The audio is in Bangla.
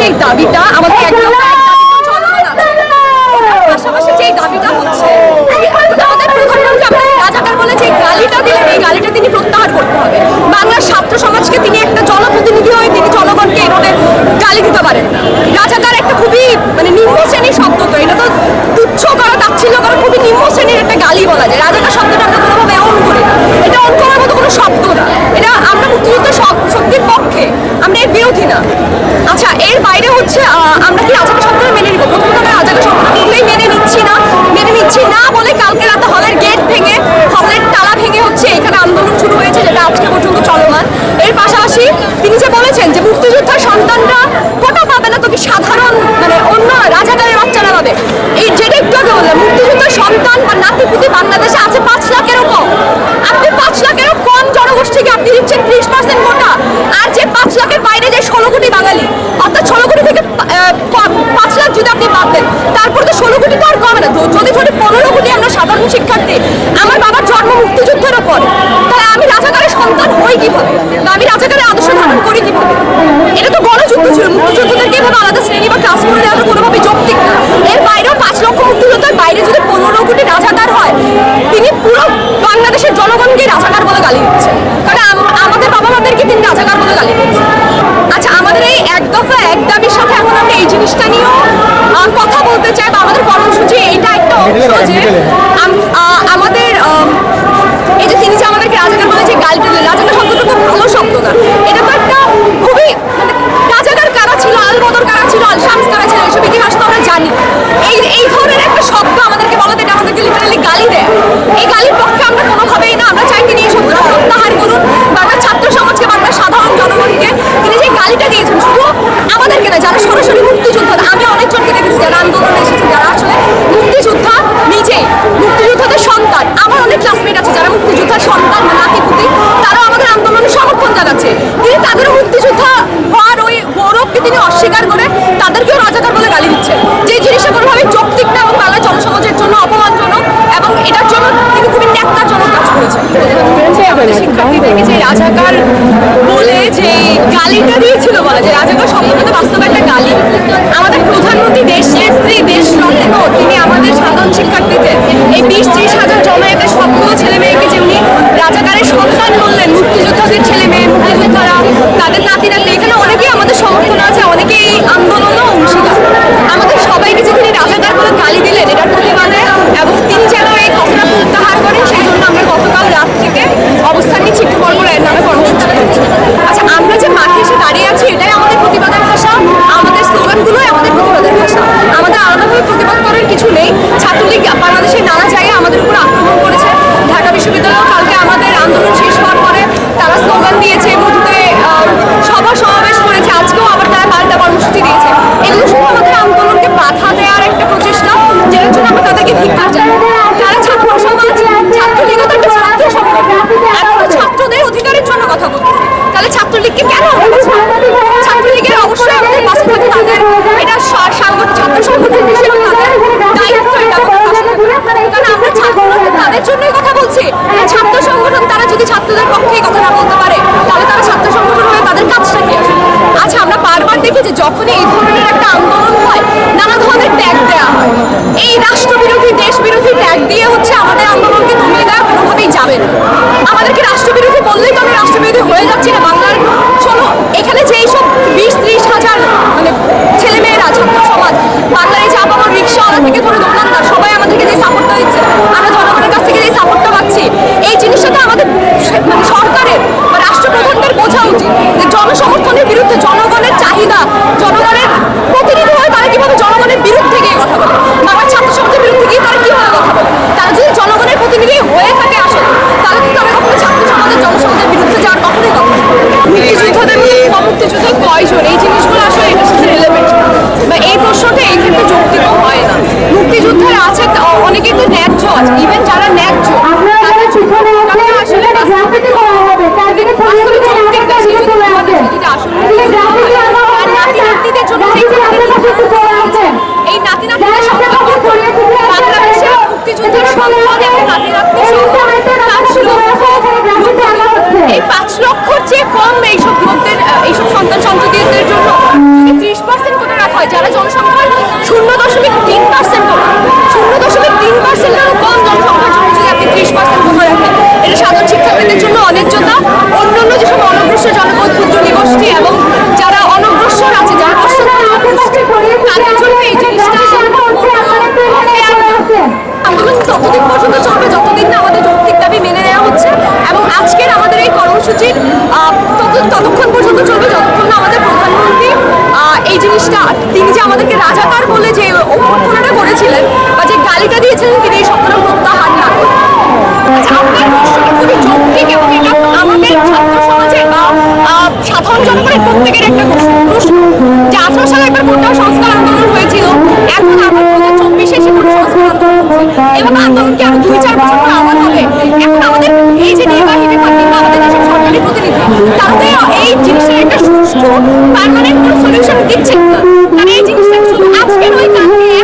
যে দাবিটা আমাদের সন্তান বা নাতিপুতি বাংলাদেশে আছে পাঁচ লাখেরও কম আপনি পাঁচ লাখেরও কম জনগোষ্ঠীকে আপনি দিচ্ছেন ত্রিশ পার্সেন্ট কোটা আর যে পাঁচ লাখের বাইরে যে ষোলো কোটি বাঙালি, অর্থাৎ ষোলো কোটি থেকে পাঁচ লাখ যদি আপনি বাদ দেন তারপর তো ষোলো কোটি তো আর কমে না। যদি ধরে পনেরো কোটি আমরা সাধারণ শিক্ষার্থী, আমার বাবার জন্ম মুক্তিযুদ্ধের ওপর তাহলে আমি রাজাকারের সন্তান হই কীভাবে? বা আমি রাজাকারের আদর্শ ধারণ করি কীভাবে? এটা তো গণযুদ্ধ Nó cho. গালিটা দিয়েছিল বলা যে রাজাকার শব্দটা বাস্তব একটা গালি। আমাদের প্রধানমন্ত্রী দেশ নেত্রী দেশ রত্ন তিনি আমাদের সাধারণ শিক্ষার্থীদের এই বিশ, ত্রিশ হাজার জমায়েতের সবগুলো ছেলে মেয়েকে যেমনি রাজাকারের সন্তান বললেন, মুক্তিযোদ্ধাদের ছেলে মেয়ে যখনই এই ধরনের একটা আন্দোলন হয়, নানা ধরনের ট্যাগ দেওয়া হয়। এই রাষ্ট্র বিরোধী দেশ বিরোধী ট্যাগ দিয়ে হচ্ছে আমাদের আন্দোলনকে কমিয়ে দেওয়া কোনোভাবেই যাবে না। আমাদেরকে রাষ্ট্রবিরোধী বললেই তো আমরা রাষ্ট্রবিরোধী হয়ে যাচ্ছি না বাংলার। শোনো, এখানে যেই সব বিশ, ত্রিশ হাজার মানে ছেলে মেয়েরা ছাত্র সমাজ, বাংলায় যা পাবো রিক্সাওয়ালা থেকে ধরে দোকানদার সবাই আমাদেরকে যে সাপোর্টটা দিচ্ছে, আমরা জনগণের কাছ থেকে যে সাপোর্টটা পাচ্ছি, এই জিনিসটা আমাদের মানে সরকারের বা রাষ্ট্রপ্রধানদের বোঝা উচিত যে জনসমর্থনের বিরুদ্ধে জন কারণ শিক্ষাবিদদের জন্য অন্যায্যতা অন্যান্য যেসব অনগ্রসর জনপদ ক্ষুদ্র নিগোষ্ঠী এবং যারা অনগ্রসর আছে, যারা কষ্ট তাদের জন্য এই জিনিসটা আন্দোলন ততদিন পর্যন্ত চলবে, যতদিন না আমাদের যৌক্তিক দাবি মেনে নেওয়া হচ্ছে এবং আজকের আমাদের এই কর্মসূচি ততক্ষণ পর্যন্ত চলবে, যতক্ষণ না আমাদের প্রধানমন্ত্রী এই জিনিসটা তিনি যে আমাদেরকে রাজাকার বলে যে যে আঠারো সালে একবার কোটাও সংস্কার আন্দোলন হয়েছিল, এখন আবার দু হাজার সলিউশন দিচ্ছে না। এই জিনিসটা শুধু আজকে নয় কালকে